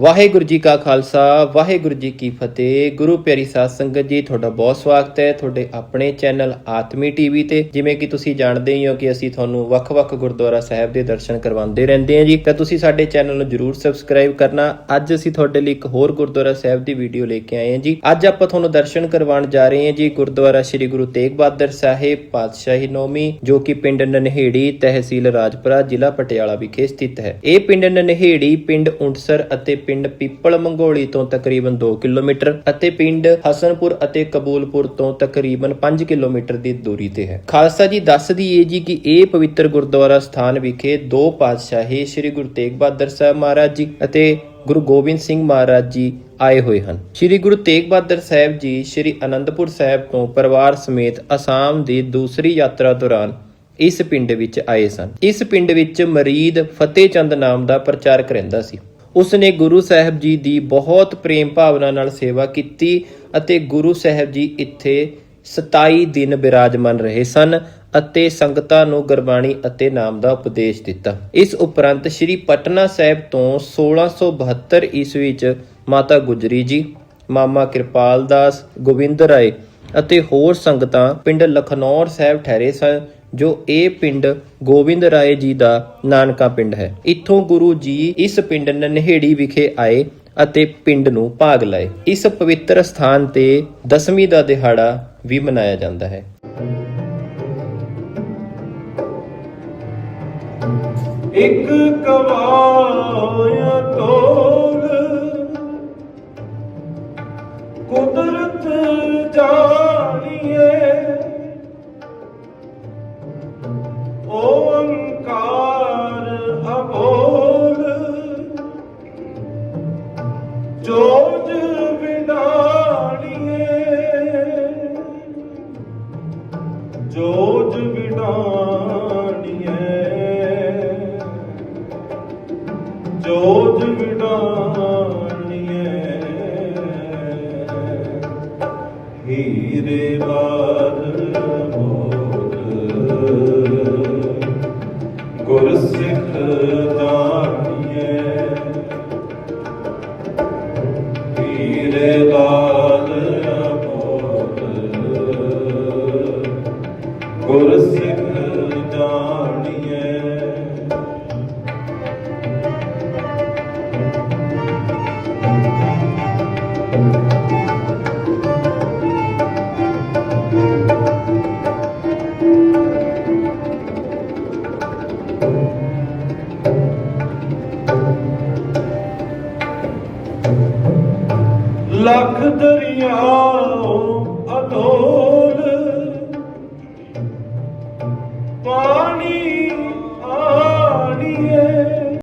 ਵਾਹਿਗੁਰੂ ਜੀ ਕਾ ਖਾਲਸਾ, ਵਾਹਿਗੁਰੂ ਜੀ ਕੀ ਫਤਿਹ। ਗੁਰੂ ਪਿਆਰੀ ਸਾਧ ਸੰਗਤ ਜੀ, ਤੁਹਾਡਾ ਬਹੁਤ ਸਵਾਗਤ ਹੈ ਤੁਹਾਡੇ ਆਪਣੇ ਚੈਨਲ ਆਤਮੀ ਟੀਵੀ ਤੇ। ਜਿਵੇਂ ਕਿ ਤੁਸੀਂ ਜਾਣਦੇ ਹੀ ਹੋ ਕਿ ਅਸੀਂ ਤੁਹਾਨੂੰ ਵੱਖ-ਵੱਖ ਗੁਰਦੁਆਰਾ ਸਾਹਿਬ ਦੇ ਦਰਸ਼ਨ ਕਰਵਾਉਂਦੇ ਰਹਿੰਦੇ ਹਾਂ ਜੀ। ਤਾਂ ਤੁਸੀਂ ਸਾਡੇ ਚੈਨਲ ਨੂੰ ਜਰੂਰ ਸਬਸਕ੍ਰਾਈਬ ਕਰਨਾ। ਅੱਜ ਅਸੀਂ ਤੁਹਾਡੇ ਲਈ ਇੱਕ ਹੋਰ ਗੁਰਦੁਆਰਾ ਸਾਹਿਬ ਦੀ ਵੀਡੀਓ ਲੈ ਕੇ ਆਏ ਹਾਂ ਜੀ। ਅੱਜ ਆਪਾਂ ਤੁਹਾਨੂੰ ਦਰਸ਼ਨ ਕਰਵਾਉਣ ਜਾ ਰਹੇ ਹਾਂ ਜੀ। ਗੁਰਦੁਆਰਾ ਸ੍ਰੀ ਗੁਰੂ ਤੇਗ ਬਹਾਦਰ ਸਾਹਿਬ ਪਾਤਸ਼ਾਹੀ ਨੌਮੀ, ਜੋ ਕਿ ਪਿੰਡ ਨਨਹੇੜੀ, ਤਹਿਸੀਲ ਰਾਜਪੁਰਾ, ਜ਼ਿਲ੍ਹਾ ਪਟਿਆਲਾ ਵਿਖੇ ਸਥਿਤ ਹੈ। ਇਹ ਪਿੰਡ ਨਨਹੇੜੀ, ਪਿੰਡ ਉਂਟਸਰ ਅਤੇ ਪਿੰਡ ਪਿੱਪਲ ਮੰਗੋਲੀ ਤੋਂ ਤਕਰੀਬਨ 2 ਕਿਲੋਮੀਟਰ ਅਤੇ ਪਿੰਡ ਹਸਨਪੁਰ ਅਤੇ ਕਬੂਲਪੁਰ ਤੋਂ ਤਕਰੀਬਨ 5 ਕਿਲੋਮੀਟਰ ਦੀ ਦੂਰੀ ਤੇ ਹੈ। ਖਾਲਸਾ ਜੀ ਦੱਸਦੀ ਏ ਜੀ ਕਿ ਇਹ ਪਵਿੱਤਰ ਗੁਰਦੁਆਰਾ ਸਥਾਨ ਵਿਖੇ ਦੋ ਪਾਤਸ਼ਾਹੀ ਸ੍ਰੀ ਗੁਰੂ ਤੇਗ ਬਹਾਦਰ ਸਾਹਿਬ ਮਹਾਰਾਜ ਜੀ ਅਤੇ ਗੁਰੂ ਗੋਬਿੰਦ ਸਿੰਘ ਮਹਾਰਾਜ ਜੀ ਆਏ ਹੋਏ ਹਨ। ਸ੍ਰੀ ਗੁਰੂ ਤੇਗ ਬਹਾਦਰ ਸਾਹਿਬ ਜੀ ਸ੍ਰੀ ਅਨੰਦਪੁਰ ਸਾਹਿਬ ਤੋਂ ਪਰਿਵਾਰ ਸਮੇਤ ਅਸਾਮ ਦੀ ਦੂਸਰੀ ਯਾਤਰਾ ਦੌਰਾਨ ਇਸ ਪਿੰਡ ਵਿੱਚ ਆਏ ਸਨ। ਇਸ ਪਿੰਡ ਵਿੱਚ ਮਰੀਦ ਫਤਿਹ ਚੰਦ ਨਾਮ ਦਾ ਪ੍ਰਚਾਰਕ ਰਹਿੰਦਾ ਸੀ। ਉਸ ਨੇ ਗੁਰੂ ਸਾਹਿਬ ਜੀ ਦੀ ਬਹੁਤ ਪ੍ਰੇਮ ਭਾਵਨਾ ਨਾਲ ਸੇਵਾ ਕੀਤੀ ਅਤੇ ਗੁਰੂ ਸਾਹਿਬ ਜੀ ਇੱਥੇ 27 ਦਿਨ ਬਿਰਾਜਮਾਨ ਰਹੇ ਸਨ ਅਤੇ ਸੰਗਤਾਂ ਨੂੰ ਗੁਰਬਾਣੀ ਅਤੇ ਨਾਮ ਦਾ ਉਪਦੇਸ਼ ਦਿੱਤਾ। ਇਸ ਉਪਰੰਤ ਸ੍ਰੀ ਪਟਨਾ ਸਾਹਿਬ ਤੋਂ 1672 ਈਸਵੀ ਚ ਮਾਤਾ ਗੁਜਰੀ ਜੀ, ਮਾਮਾ ਕਿਰਪਾਲ ਦਾਸ, ਗੋਬਿੰਦ ਰਾਏ ਅਤੇ ਹੋਰ ਸੰਗਤਾਂ ਪਿੰਡ ਲਖਨੌਰ ਸਾਹਿਬ ਠਹਿਰੇ ਸਨ ਜੋ ਇਹ ਪਿੰਡ ਗੋਬਿੰਦ ਰਾਏ ਜੀ ਦਾ ਨਾਨਕਾ ਪਿੰਡ ਹੈ। ਇੱਥੋਂ ਗੁਰੂ ਜੀ ਇਸ ਪਿੰਡ ਨਨਹੇੜੀ ਵਿਖੇ ਆਏ ਅਤੇ ਪਿੰਡ ਨੂੰ ਭਾਗ ਲਏ। ਇਸ ਪਵਿੱਤਰ ਸਥਾਨ ਤੇ ਦਸਵੀਂ ਦਾ ਦਿਹਾੜਾ ਵੀ ਮਨਾਇਆ ਜਾਂਦਾ ਹੈ। ਇੱਕ ਕਵਾਇਆ ਤੋਲ ਕੁਦਰਤ ਜਾਣੀਏ। ਜੋਜ ਵਿਡਾਣੀਏ ਜੋਜ ਵਿਡਾਣੀਏ ਜੋਜ ਵਿਡਾਣੀਏ ਹੀਰੇ ਬਾਦ ਗੁਰ ਸਿੱਖ ਜਾਣੀਏ ਲੱਖ ਦਰਿਆਓ ਅਡੋਲ